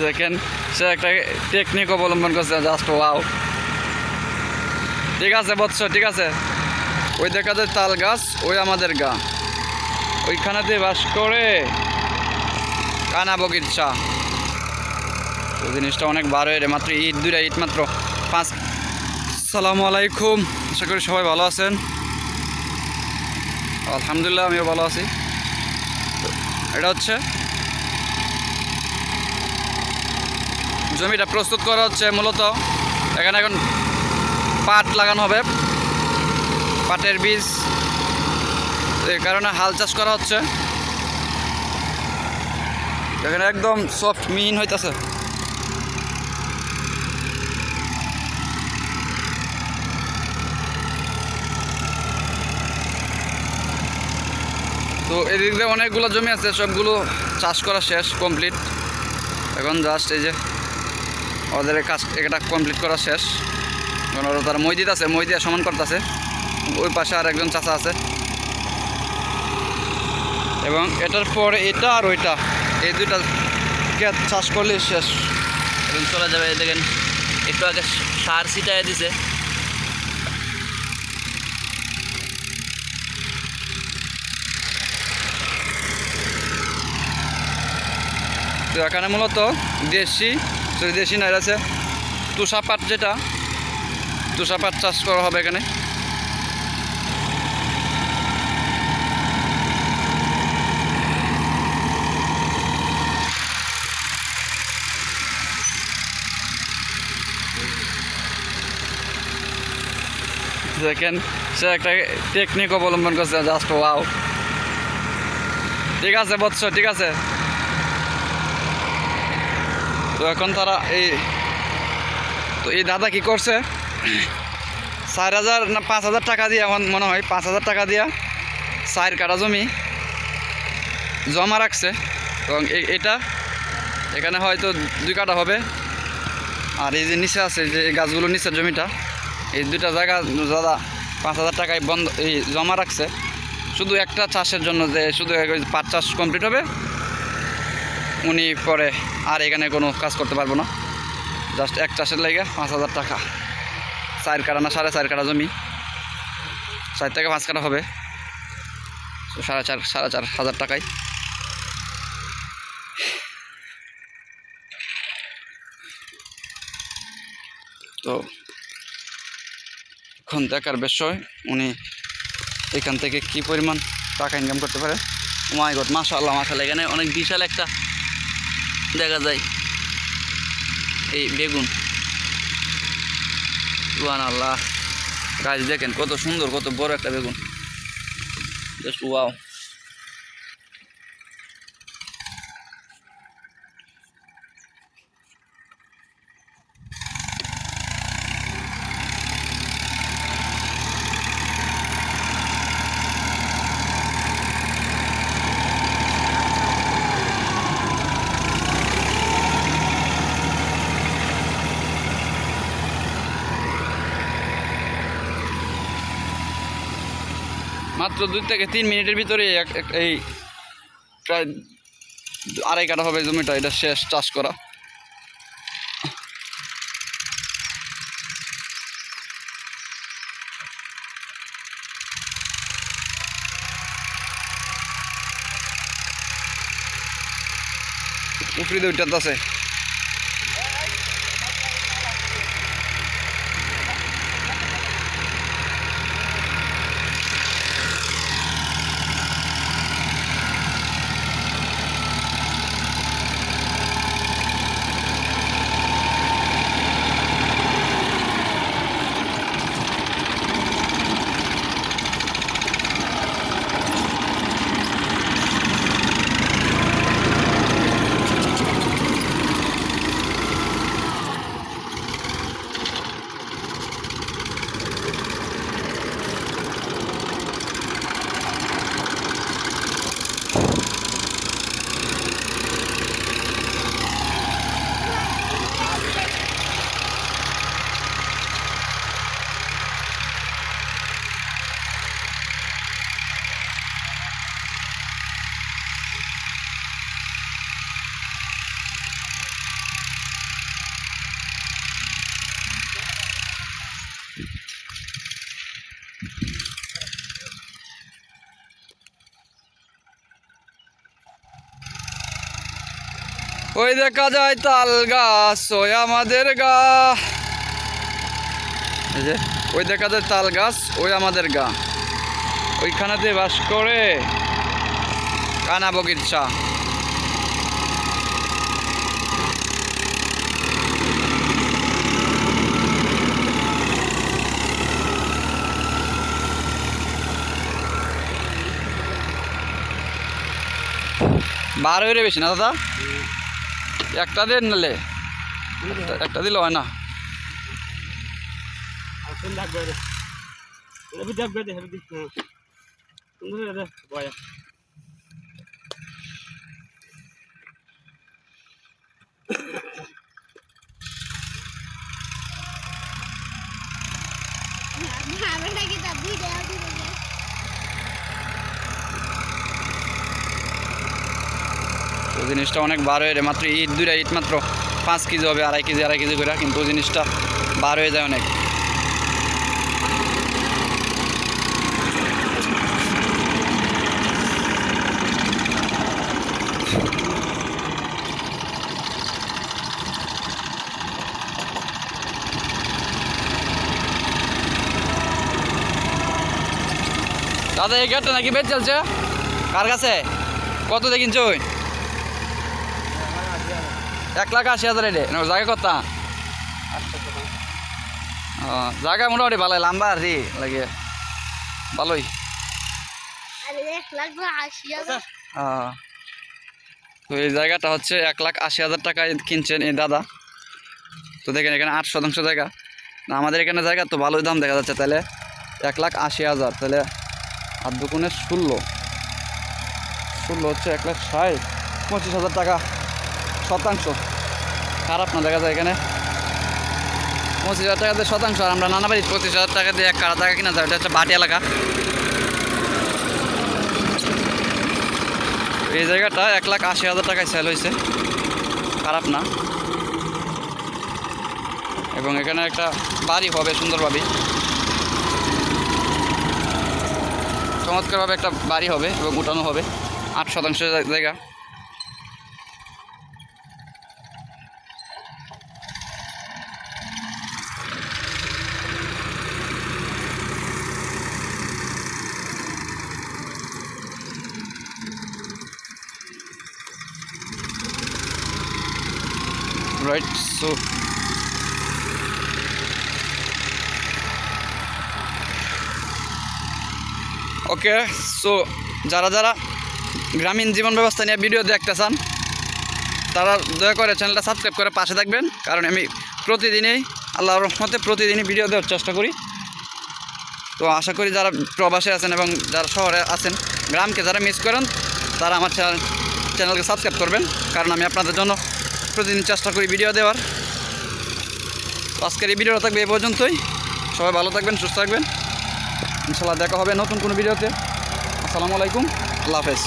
দেখেন, সে একটা টেকনিক অবলম্বন করছে জাস্ট ওয়াও ঠিক আছে, বৎস, ঠিক আছে। ওই দেখা যায় তাল গাছ, ওই আমাদের গা। ওইখানেতে বাস করে কানা বগিচা তো জিনিসটা অনেক বার রে, মাত্র ঈদ, দুইটা ঈদ মাত্র। পাঁচ সালামু আলাইকুম, আশা করি সবাই ভালো আছেন। আলহামদুলিল্লাহ, আমিও ভালো আছি। এটা হচ্ছে জমিটা প্রস্তুত করা হচ্ছে মূলত। এখানে এখন পাট লাগানো হবে। পাটের বীজ এই কারণে হাল চাষ করা হচ্ছে। এখানে একদম সফট মিহিন হইতাছে। তো এদিক দিয়ে অনেকগুলো জমি আছে, সবগুলো চাষ করা শেষ কমপ্লিট এখন জাস্ট এই যে ওদের কাজ এটা কমপ্লিট করা শেষ। এখন ওরা তারা মই দিতেছে মই দিয়ে সমান করতেছে। ওই পাশে আর একজন চাচা আছে। এবং এটার পরে এটা আর ওইটা। এই দুইটা ক্ষেত চাষ করলে শেষ। এবং চলে যাবে এই দেখেন একটু আগে সার ছিটাই দিছে। তো এখানে মূলত দেশি সরি দেশি নয় আছে। তুষা পাট যেটা তুষা পাট চাষ করা হবে এখানে। দেখেন, সে একটা টেকনিক অবলম্বন করছে জাস্ট ওয়াও ঠিক আছে, বৎস, ঠিক আছে। তো এখন তারা এই তো এই দাদা কি করছে? চার হাজার না পাঁচ হাজার টাকা দিয়ে আমার মনে হয়, পাঁচ হাজার টাকা দিয়া চার কাটা জমি জমা রাখছে। এবং এটা এখানে হয়তো দুই কাটা হবে। আর এই যে নিচে আছে যে গাছগুলো নিচের জমিটা, এই দুইটা জায়গা দাদা পাঁচ হাজার টাকায় বন্ধ এই জমা রাখছে। শুধু একটা চাষের জন্য যে শুধু পাট চাষ কমপ্লিট হবে উনি পরে আর এখানে কোনো কাজ করতে পারব না। জাস্ট এক চাষের লাগে পাঁচ হাজার টাকা। চার কাটা না সাড়ে চার কাটা জমি। চার থেকে পাঁচ কাটা হবে। সাড়ে চার সাড়ে চার হাজার টাকায়। তো এখন দেখার বিষয়, উনি এখান থেকে কি পরিমাণ টাকা ইনকাম করতে পারে? মাই গড মাশাআল্লাহ মাশাআল্লাহ। এখানে অনেক বিশাল একটা দেখা যায়। এই বেগুন। ওয়ান আল্লাহ গাছ দেখেন, কত সুন্দর, কত বড় একটা বেগুন। Just wow. মাত্র দুই থেকে তিন মিনিটের ভিতরে এই প্রায় আড়াই কাটা হবে জমিটা, এটা শেষ চাষ করা। উপরে উঠাতে আছে। ওই দেখা যায় তাল গাছ, ওই আমাদের গা। যে, ওই দেখা যায় তাল গাছ, ওই আমাদের গা। ওইখানেতে বাস করে কানা বগিরচা বারো বেশি না, দাদা? একটা দেন নালে। একটা- একটা দিলে হয় না। আসুন ডাকবে রে। হেবি ডাকবে দে হেবি হ্যাঁ সুন্দর রে বয়া আমরা কি তা দুই দেওয়া দিবে তো জিনিসটা অনেক বার হয়ে যায়। মাত্র ঈদ, দুইটা ঈদ মাত্র। পাঁচ কেজি হবে, আড়াই কেজি আড়াই কেজি করে। কিন্তু জিনিসটা বার হয়ে যায় অনেক। দাদা, এই গেটটা নাকি বেচ চলছে কার কাছে? কত দিয়ে কিনছো এক লাখ আশি হাজার না জায়গা কত? ও জায়গা মোটামুটি ভালো লম্বা আর কি লাগে। ভালোই। তো এই জায়গাটা হচ্ছে এক লাখ আশি হাজার টাকায় কিনছেন এই দাদা। তো দেখেন এখানে আট শতাংশ জায়গা। না আমাদের এখানে জায়গা তো ভালোই দাম দেখা যাচ্ছে তাহলে। এক লাখ আশি হাজার তাহলে আর দুগুণে ষোলো। ষোলো হচ্ছে এক লাখ ষাট পঁচিশ হাজার টাকা। শতাংশ। খারাপ না দেখা যায় এখানে। পঁচিশ হাজার টাকা দিয়ে শতাংশ, আর আমরা নানা বাড়ি পঁচিশ হাজার টাকা দিয়ে এক কারা টাকা কিনা যায় এটা হচ্ছে বাটি এলাকা। এই জায়গাটা এক লাখ আশি হাজার টাকায় সেল হয়েছে। খারাপ না। এবং এখানে একটা বাড়ি হবে সুন্দরভাবে চমৎকারভাবে একটা বাড়ি হবে এবং উঠানো হবে, আট শতাংশ জায়গা। রাইট সো ওকে সো যারা যারা গ্রামীণ জীবন ব্যবস্থা নিয়ে ভিডিও দেখতে চান, তারা দয়া করে চ্যানেলটা সাবস্ক্রাইব করে পাশে থাকবেন, কারণ আমি প্রতিদিনই, আল্লাহর রহমতে প্রতিদিনই ভিডিও দেওয়ার চেষ্টা করি। তো আশা করি যারা প্রবাসে আছেন এবং যারা শহরে আছেন, গ্রামকে যারা মিস করেন, তারা আমার চ্যানেল চ্যানেলকে সাবস্ক্রাইব করবেন, কারণ আমি আপনাদের জন্য প্রতিদিন চেষ্টা করি ভিডিও দেওয়ার। আজকের এই ভিডিওটা থাকবে এ পর্যন্তই। সবাই ভালো থাকবেন, সুস্থ থাকবেন। ইনশাল্লাহ দেখা হবে নতুন কোনো ভিডিওতে আসসালামু আলাইকুম, আল্লাহ হাফেজ।